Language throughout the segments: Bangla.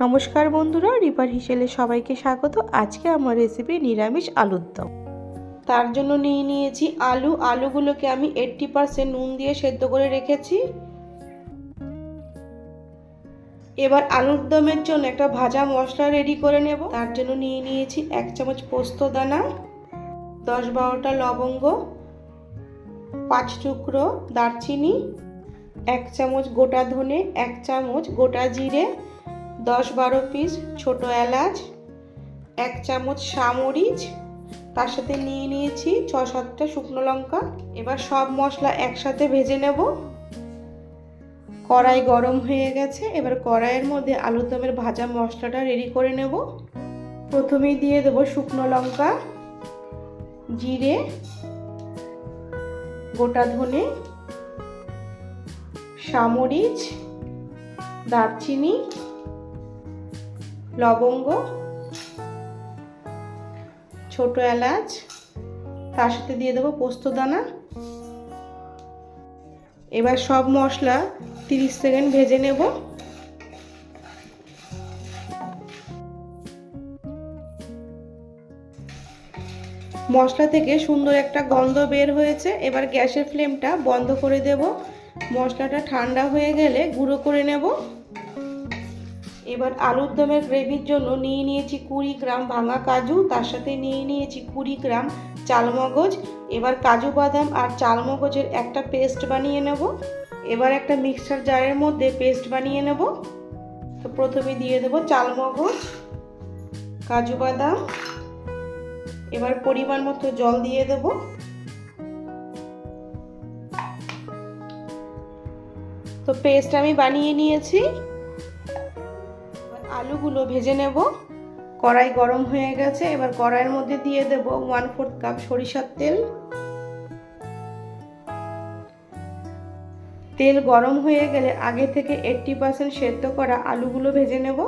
নমস্কার বন্ধুরা, রিপার হিসেলে সবাইকে স্বাগত। আজকে আমার রেসিপি নিরামিষ আলুর দম। তার জন্য নিয়ে নিয়েছি আলু। আলুগুলোকে আমি এইট্টি পারসেন্ট নুন দিয়ে সেদ্ধ করে রেখেছি। এবার আলুর দমের জন্য একটা ভাজা মশলা রেডি করে নেব। তার জন্য নিয়ে নিয়েছি এক চামচ পোস্ত দানা, দশ বারোটা লবঙ্গ, পাঁচ টুকরো দারচিনি, এক চামচ গোটা ধনে, এক চামচ গোটা জিরে দশ বারো পিস ছোট এলাচ, এক চামচ সামরিচ তার সাথে নিয়ে নিয়েছি ছ সাতটা শুকনো লঙ্কা। এবার সব মশলা একসাথে ভেজে নেব। কড়াই গরম হয়ে গেছে, এবার কড়াইয়ের মধ্যে আলুর দমের ভাজা মশলাটা রেডি করে নেব। প্রথমেই দিয়ে দেবো শুকনো লঙ্কা, জিরে, গোটা ধনে সামরিচ দারচিনি লবঙ্গ, ছোট এলাচ, তার সাথে দিয়ে দেবো পোস্ত দানা। এবার সব মশলা তিরিশ সেকেন্ড ভেজে নেব। মশলা থেকে সুন্দর একটা গন্ধ বের হয়েছে। এবার গ্যাসের ফ্লেমটা বন্ধ করে দেব। মশলাটা ঠান্ডা হয়ে গেলে গুঁড়ো করে নেব। এবার আলুর দমের গ্রেভির জন্য নিয়ে নিয়েছি কুড়ি গ্রাম ভাঙা কাজু, তার সাথে নিয়ে নিয়েছি কুড়ি গ্রাম চালমগজ। এবার কাজু বাদাম আর চালমগজের একটা পেস্ট বানিয়ে নেব। এবার একটা মিক্সচার জারের মধ্যে পেস্ট বানিয়ে নেব। তো প্রথমে দিয়ে দেবো চালমগজ, কাজু বাদাম। এবার পরিমাণ মতো জল দিয়ে দেব। তো পেস্ট আমি বানিয়ে নিয়েছি। আলুগুলো ভেজে নেব। কড়াই গরম হয়ে গেছে, এবার কড়াইয়ের মধ্যে দিয়ে দেব ওয়ান ফোর্থ কাপ সরিষার তেল। তেল গরম হয়ে গেলে আগে থেকে এইট্টি পার্সেন্ট সেদ্ধ করা আলুগুলো ভেজে নেব।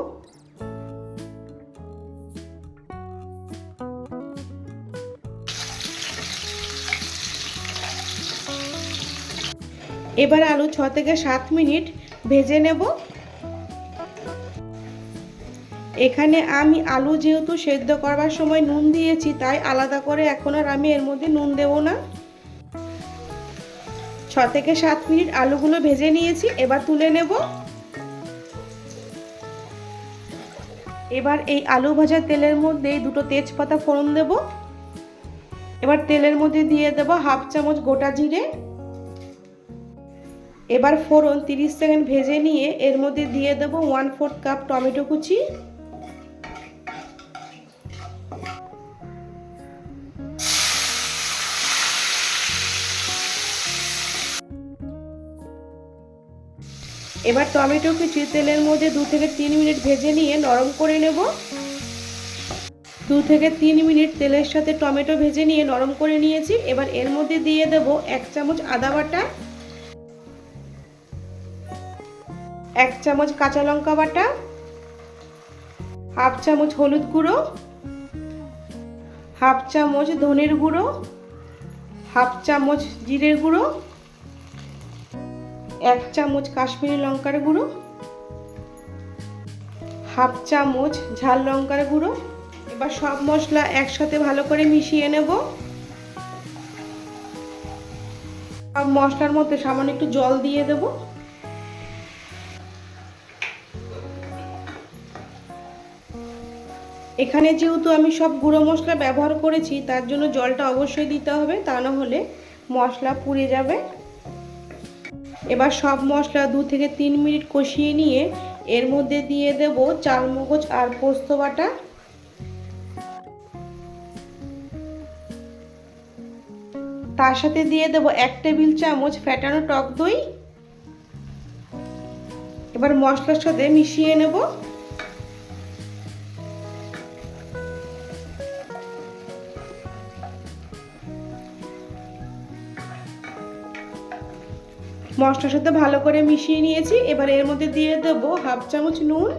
এবার আলু ছ থেকে সাত মিনিট ভেজে নেব। এখানে আমি আলু যেহেতু সেদ্ধ করবার সময় নুন দিয়েছি, তাই আলাদা করে এখন আর আমি এর মধ্যে নুন দেব না। ছ থেকে সাত মিনিট আলুগুলো ভেজে নিয়েছি, এবার তুলে নেব। এবার এই আলু ভাজা তেলের মধ্যে দুটো তেজপাতা ফোড়ন দেব। এবার তেলের মধ্যে দিয়ে দেব হাফ চামচ গোটা জিরে। এবার ফোড়ন তিরিশ সেকেন্ড ভেজে নিয়ে এর মধ্যে দিয়ে দেব ওয়ান ফোর্থ কাপ টমেটো কুচি। এবার টমেটো কুচি তেলের মধ্যে দু থেকে তিন মিনিট ভেজে নিয়ে নরম করে নেব। দু থেকে তিন মিনিট তেলের সাথে টমেটো ভেজে নিয়ে নরম করে নিয়েছি। এবার এর মধ্যে দিয়ে দেব এক চামচ আদা বাটা, এক চামচ কাঁচা লঙ্কা বাটা, হাফ চামচ হলুদ গুঁড়ো, হাফ চামচ ধনের গুঁড়ো, হাফ চামচ জিরের গুঁড়ো এক চামচ কাশ্মীরি লঙ্কার গুঁড়ো, হাফ চামচ ঝাল লঙ্কার গুঁড়ো, এবার সব মশলা একসাথে ভালো করে মিশিয়ে নেব। সব মশলার মধ্যে সামান্য একটু জল দিয়ে দেব। এখানে যেহেতু আমি সব গুঁড়ো মশলা ব্যবহার করেছি, তার জন্য জলটা অবশ্যই দিতে হবে, তা না হলে মশলা পুড়ে যাবে। এবার সব মশলা দু থেকে তিন মিনিট কষিয়ে নিয়ে এর মধ্যে দিয়ে দেব চালমগজ আর পোস্ত বাটা। তার সাথে দিয়ে দেব এক টেবিল চামচ ফ্যাটানো টক দই। এবার মশলার সাথে মিশিয়ে নেব। মশলার সাথে ভালো করে মিশিয়ে নিয়েছি। এবার এর মধ্যে দিয়ে দেব হাফ চামচ নুন,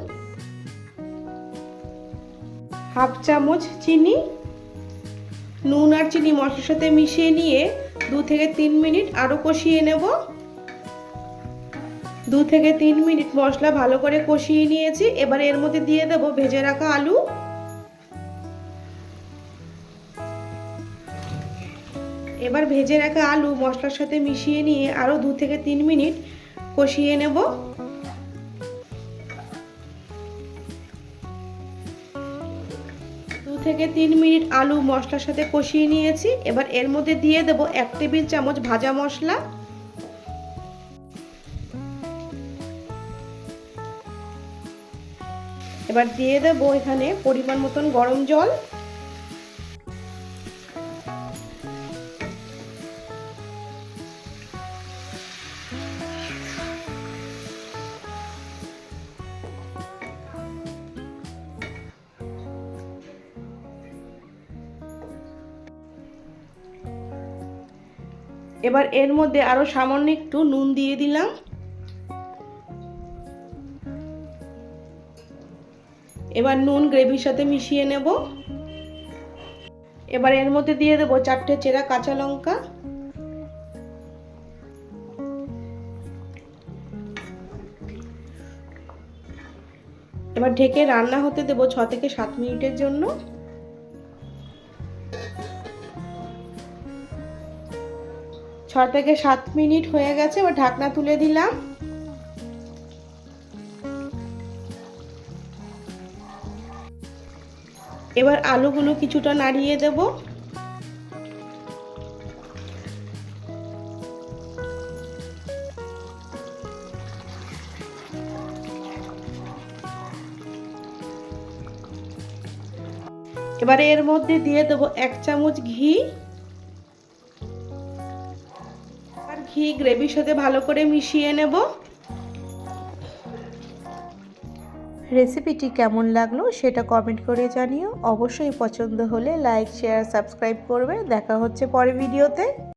হাফ চামচ চিনি। নুন আর চিনি মশলার সাথে মিশিয়ে নিয়ে দু থেকে তিন মিনিট আরও কষিয়ে নেব। দু থেকে তিন মিনিট মশলা ভালো করে কষিয়ে নিয়েছি। এবার এর মধ্যে দিয়ে দেবো ভেজে রাখা আলু। এবার ভেজে রাখা আলু মশলার সাথে মিশিয়ে নিয়ে আরও দু থেকে তিন মিনিট কষিয়ে নেব। দু থেকে তিন মিনিট আলু মশলার সাথে কষিয়ে নিয়েছি। এবার এর মধ্যে দিয়ে দেব এক টেবিল চামচ ভাজা মশলা। এবার দিয়ে দেবো এখানে পরিমাণ মতন গরম জল। এবার এর মধ্যে আরও সামান্য একটু নুন দিয়ে দিলাম। এবার নুন গ্রেভির সাথে মিশিয়ে নেব। এবার এর মধ্যে দিয়ে দেবো চারটে চেরা কাঁচা লঙ্কা। এবার ঢেকে রান্না হতে দেবো ছ থেকে সাত মিনিটের জন্য। ছ থেকে সাত মিনিট হয়ে গেছে, এবার ঢাকনা তুলে দিলাম। এবার আলুগুলো কিছুটা নাড়িয়ে দেব। এবারে এর মধ্যে দিয়ে দেবো এক চামচ ঘি। ঘি গ্রেভির সাথে ভালো করে মিশিয়ে নেব। রেসিপিটি কেমন লাগল সেটা কমেন্ট করে জানিও। অবশ্যই পছন্দ হলে লাইক, শেয়ার, সাবস্ক্রাইব করবে। দেখা হচ্ছে পরের ভিডিওতে।